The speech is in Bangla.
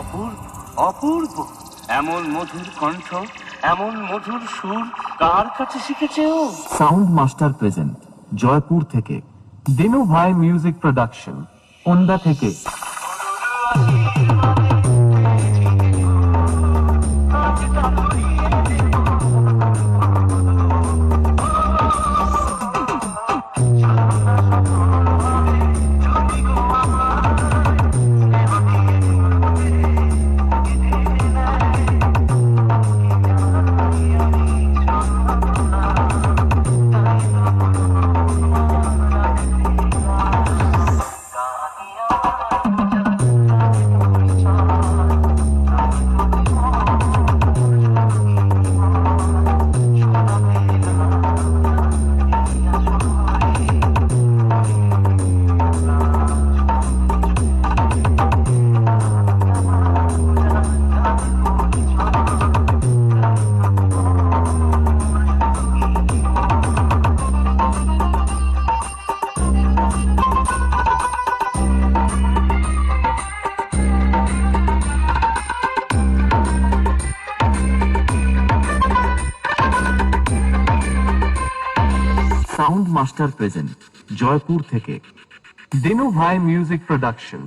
অপূর্ব অপূর্ব। এমন মধুর কণ্ঠ, এমন মধুর সুর কার কাছে শিখেছে ও? সাউন্ড মাস্টার প্রেজেন্ট জয়পুর থেকে দিনু ভাই মিউজিক প্রোডাকশন ওন্দা থেকে। সাউন্ড মাস্টার প্রেজেন্ট জয়পুর থেকে দিনু ভাই মিউজিক প্রোডাকশন